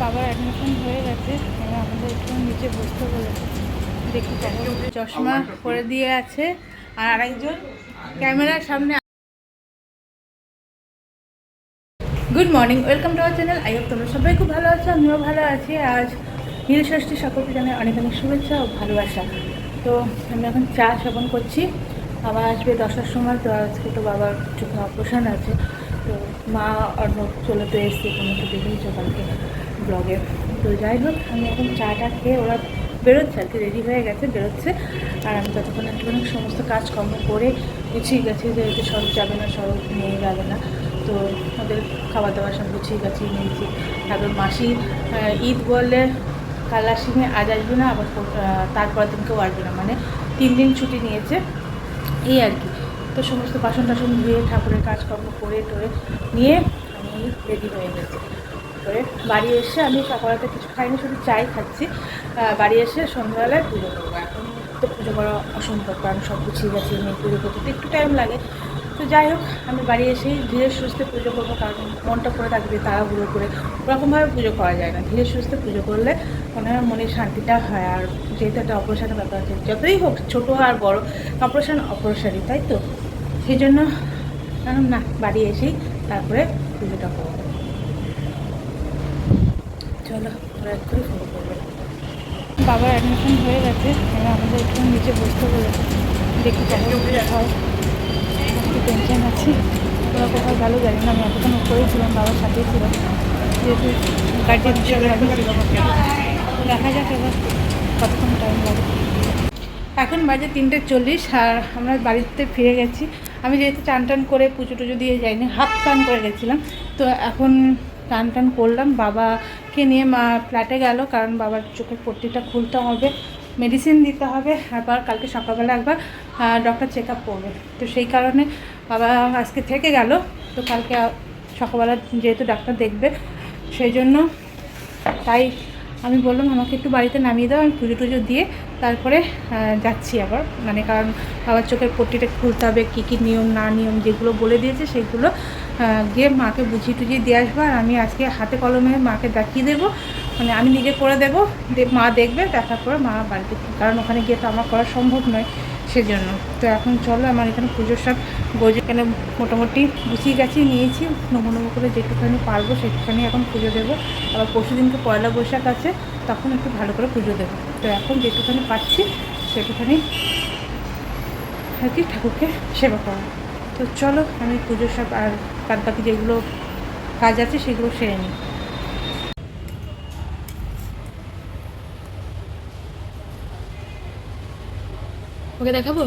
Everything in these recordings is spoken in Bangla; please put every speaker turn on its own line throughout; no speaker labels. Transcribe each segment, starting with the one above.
বাবার অ্যাডমিশন হয়ে গেছে। এবার আমাদের একটু নিচে বসতে বলেছে। দেখি চশমা পরে দিয়ে আছে। আর আরেকজন ক্যামেরার সামনে good morning welcome to our channel I hope তোমরা সবাই খুব ভালো আছো, আমিও ভালো আছি। আজ নীল ষষ্ঠী সকলকে জানাই অনেক অনেক শুভেচ্ছা ও ভালোবাসা। তো আমি এখন চা সেবন করছি। বাবা আসবে দশটার সময়, তো আজকে তো বাবার চোখে অপারেশন আছে। তো মা অন্য চলে তো এসছে কোনো তো কালকে ব্লগে তো যাই হোক, আমি এখন চাটা খেয়ে ওরা বেরোচ্ছে আর কি রেডি হয়ে গেছে, বেরোচ্ছে। আর আমি ততক্ষণ একটুখানি সমস্ত কাজকর্ম করে গুছিয়ে গেছি যেহেতু সব যাবে না, সব নিয়ে যাবে না, তো ওদের খাবার দাবার সব গুছিয়ে গাছিয়ে নিয়েছি। তারপর মাসি ঈদ বললে কাল আসিনি, আজ আসবে না, আবার তারপর দিনকেও আসবে না। মানে তিন দিন ছুটি নিয়েছে, এই আর কি। তো সমস্ত বাসন টাসন ধুয়ে ঠাকুরের কাজকর্ম করে টরে নিয়ে আমি রেডি হয়ে গেছি। করে বাড়ি এসে আমি সকালতে কিছু খাইনি, শুধু চাই খাচ্ছি। বাড়ি এসে সন্ধ্যাবেলায় পুজো করব। এখন তো পুজো করা অসম্ভব, কারণ সব গুছিয়ে গেছি মেয়ে পুজো করতে একটু টাইম লাগে। তো যাই হোক, আমি বাড়ি এসেই ধীরে সুস্থে পুজো করব, কারণ মনটা করে থাকবে তাড়াহুড়ো করে। ওরকমভাবে পুজো করা যায় না। ধীরে সুস্থে পুজো করলে মনে হয় মনের শান্তিটা হয়। আর যেহেতু একটা অপারেশনের ব্যাপার আছে, যতই হোক, ছোটো আর বড় অপারেশন অপারেশনই তাই তো? সেই জন্য না, বাড়ি এসেই তারপরে পুজোটা করব। চলো ওরা করে ফোন করবে। বাবার অ্যাডমিশন হয়ে গেছে, এবার আমাদের একটু নিচে বসতে বলেছে দেখি হয়। টেনশন আছে। ওরা কোথাও গেল জানি না, আমি এতক্ষণ উপরেই ছিলাম, বাবার সাথেই ছিলাম। যেহেতু আমি দেখা যাক এবার কতক্ষণ টাইম লাগে। এখন বাজে তিনটে চল্লিশ, আর আমরা বাড়িতে ফিরে গেছি। আমি যেহেতু চান টান করে পুজো টুজো দিয়ে যাইনি, হাফ টান করে গেছিলাম। তো এখন টান টান করলাম। বাবাকে নিয়ে মা ফ্ল্যাটে গেল, কারণ বাবার চোখের পট্টিটা খুলতে হবে মেডিসিন দিতে হবে। আবার কালকে সকালবেলা একবার ডক্টর চেক আপ করবে। তো সেই কারণে বাবা আজকে থেকে গেল। তো কালকে সকালবেলা যেহেতু ডাক্তার দেখবে, সেই জন্য তাই আমি বললাম, আমাকে একটু বাড়িতে নামিয়ে দাও, আমি পুজো টুজো দিয়ে তারপরে যাচ্ছি আবার। মানে কারণ বাবার চোখের পট্টিটা খুলতে হবে, কী কী নিয়ম, না নিয়ম যেগুলো বলে দিয়েছে সেগুলো গিয়ে মাকে বুঝিয়ে টুঝিয়ে দিয়ে আসব। আর আমি আজকে হাতে কলমে মাকে দেখিয়ে দেবো। মানে আমি নিজে করে দেবো মা দেখবে, দেখার পরে মা বাড়িতে, কারণ ওখানে গিয়ে তো আমার করা সম্ভব নয়। সেজন্য। তো এখন চলো, আমার এখানে পুজোর সব গোজ এখানে মোটামুটি গুছিয়ে গাছিয়ে নিয়েছি। নমো নমো করে যেটুখানি পারব সেটুখানি এখন পুজো দেবো। আবার পরশু দিনকে পয়লা বৈশাখ আছে, তখন একটু ভালো করে পুজো দেবো। তো এখন যেটুখানি পাচ্ছি সেটুখানি আর কি ঠাকুরকে সেবা করা তো চলো, আমি পুজোর সব আর বাদ বাকি যেগুলো কাজ আছে, সেগুলো সেরে নিই। ওকে দেখাবো?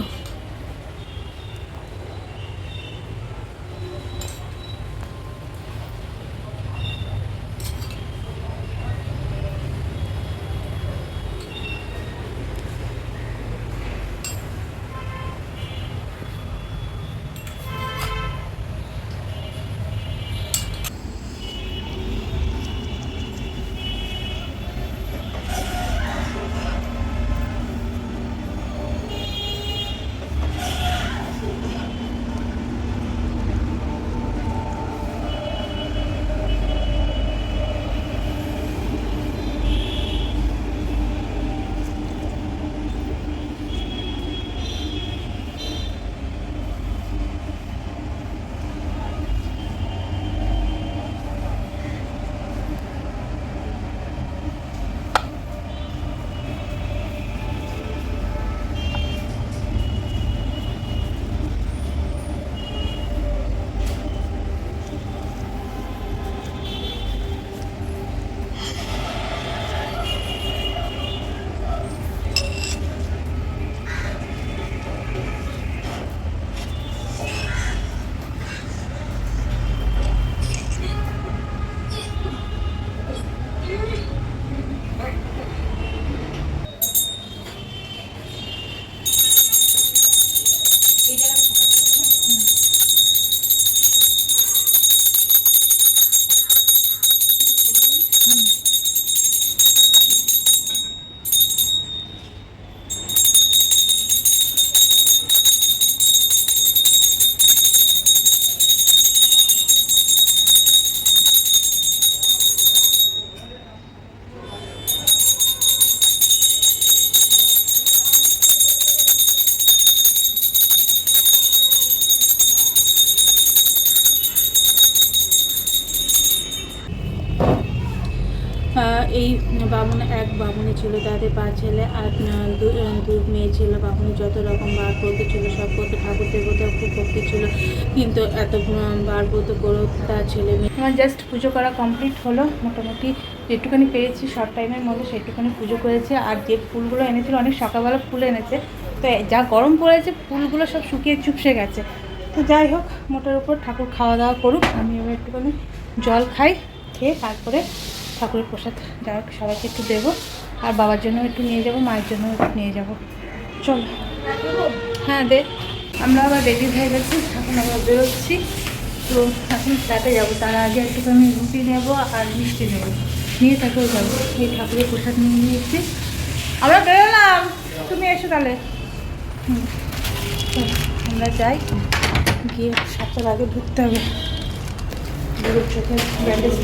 এই বামুন, এক বামুনে ছিল তাদের পাঁচ ছেলে, আর দু- মেয়ে ছিল। বামুনে যত রকম বার করতে ছিল, সব করতে। ঠাকুর দেবতা খুব ভক্তি ছিল। কিন্তু এত বার করতে করেও তার ছেলে মেয়ে আমার জাস্ট পুজো করা কমপ্লিট হলো। মোটামুটি যেটুখানি পেরেছি শর্ট টাইমের মধ্যে সেটুখানি পুজো করেছে। আর যে ফুলগুলো এনেছিল, অনেক সকালবেলা ফুল এনেছে। তো যা গরম পড়েছে, ফুলগুলো সব শুকিয়ে চুপসে গেছে। তো যাই হোক, মোটার উপর ঠাকুর খাওয়া দাওয়া করুক। আমি এবার একটুখানি জল খাই, খেয়ে তারপরে ঠাকুরের প্রসাদ যারা সবাইকে একটু দেবো। আর বাবার জন্য একটু নিয়ে যাব, মায়ের জন্য একটু নিয়ে যাব। চলো। হ্যাঁ দে। আমরা আবার রেডি হয়ে গেছি, এখন আবার বেরোচ্ছি। তো এখন ফ্ল্যাটে যাব, তার আগে একটুখানি রুটি নেব আর মিষ্টি নেব। নিয়ে তারপরে যাব, এই ঠাকুরের প্রসাদ নিয়ে নিয়েছি। আমরা বেরোলাম! তুমি এসো তাহলে। হুম আমরা যাই। গিয়ে সাতটার আগে ঢুকতে হবে। চোখে ব্যান্ডেজ।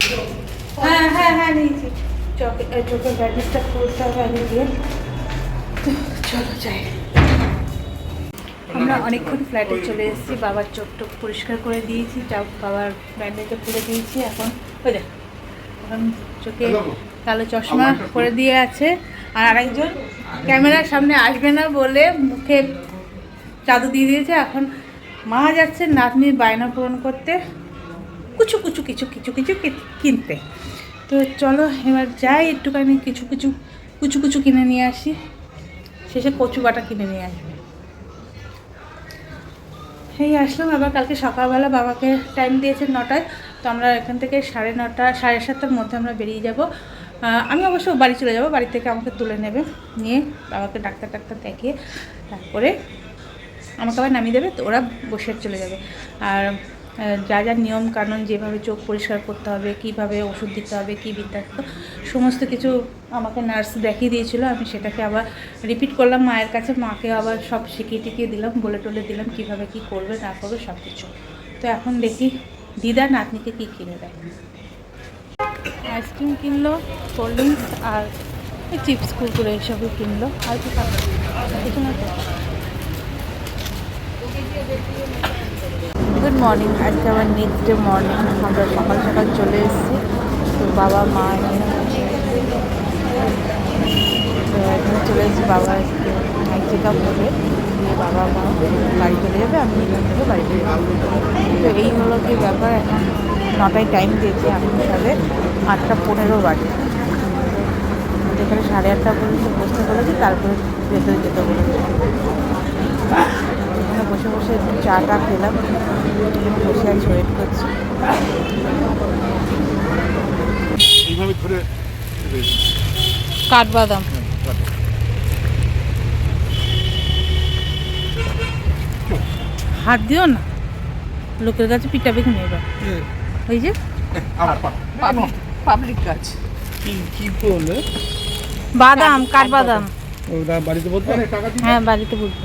হ্যাঁ হ্যাঁ হ্যাঁ নিয়েছি চোখে চোখের ব্যান্ডেজটা খুলতে হবে আগে গিয়ে। চলো যাই। আমরা অনেকক্ষণ ফ্ল্যাটে চলে এসেছি বাবার চোখ টোক পরিষ্কার করে দিয়েছি বাবার ব্যান্ডেজটা খুলে দিয়েছি এখন ওই দেখ এখন চোখে কালো চশমা করে দিয়ে আছে আর আরেকজন ক্যামেরার সামনে আসবে না বলে মুখে চাদু দিয়ে দিয়েছে এখন মা যাচ্ছে নাতনির বায়না পূরণ করতে। কুচু কুচু কিছু কিছু কিছু কিনতে। তো চলো, এবার যাই, একটুখানি কিছু কিছু, কুচু কুচু কিনে নিয়ে আসি। শেষে কচু বাটা কিনে নিয়ে আসবে। এই আসলাম, আবার কালকে সকালবেলা বাবাকে টাইম দিয়েছে নটায়। তো আমরা এখান থেকে সাড়ে নটা, সাড়ে সাতটার মধ্যে আমরা বেরিয়ে যাব। আমি অবশ্য বাড়ি চলে যাব, বাড়ি থেকে আমাকে তুলে নেবে। নিয়ে বাবাকে ডাক্তার টাক্তার দেখিয়ে তারপরে আমাকে আবার নামিয়ে দেবে, তো ওরা বসে চলে যাবে। আর যা যা নিয়ম কানুন যেভাবে চোখ পরিষ্কার করতে হবে, কীভাবে ওষুধ দিতে হবে, কী বৃত্তান্ত সমস্ত কিছু আমাকে নার্স দেখিয়ে দিয়েছিল, আমি সেটাকে আবার রিপিট করলাম, মায়ের কাছে মাকে আবার সব শিখিয়ে টিকিয়ে দিলাম, বলে টলে দিলাম কীভাবে কি করবে, না করবে সব কিছু তো এখন দেখি দিদা নাতনিকে কী কিনে দেয়। আইসক্রিম কিনলো, কোল্ড ড্রিঙ্কস আর চিপস কুরকুরে এইসবই কিনলো। আর কি খাবে কিছু না তো গুড মর্নিং আজকে আবার নেক্সট ডে মর্নিং আমরা সকাল সকাল চলে এসেছি। তো বাবা, মা তো এখানে চলে এসেছি বাবা নাইট চেক আপ হবে দিয়ে বাবা, মা বাড়ি চলে যাবে, আমি এখান থেকে বাড়ি চলে যাব। তো এই হলো কি ব্যাপার, এখন নটায় টাইম দিয়েছে আমি সাড়ে আটটা পনেরো বাড়ি যেখানে সাড়ে আটটা পর্যন্ত বসতে বলেছি, তারপরে ভেতরে যেতে বলেছে। বসে বসে একটু চা টা খেলাম। বসে আছি ওয়েট করছি।
এইভাবে ধরে
কাঠবাদাম। হাত দিও না। লোকের কাছে পিটাবে কিনে এবার। ওই যে?
পাবলিক কাজ।
কি কি বলে?
বাদাম কাঠবাদাম।
বাড়িতে বলতে
হ্যাঁ বাড়িতে বলব